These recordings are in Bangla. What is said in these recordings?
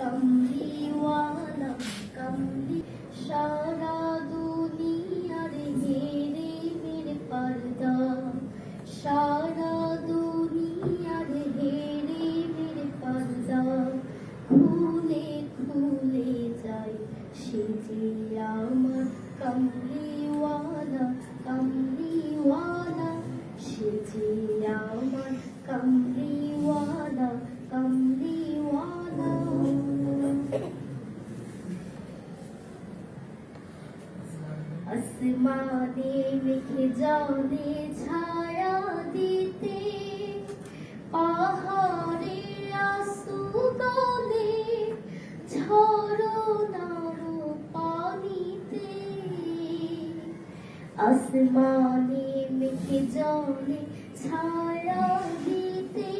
কামলিওয়ালা কামলি সারা দুনিয়ার হেরে মেরে পর্দা সারা দুনিয়ার হেরে মেরে পর্দা খুলে খুলে যায় সে যে আমার কামলিওয়ালা আসমানে মেঘে জলে ছায়া দিতে, পাহাড়ে আসু গলে ঝরনার পানিতে। আসমানে মেঘে জলে ছায়া দিতে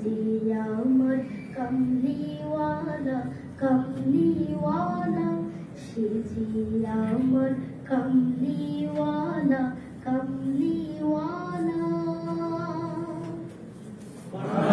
যে আমার কামলিওয়ালা কামলিওয়ালা সে যে আমার কামলিওয়ালা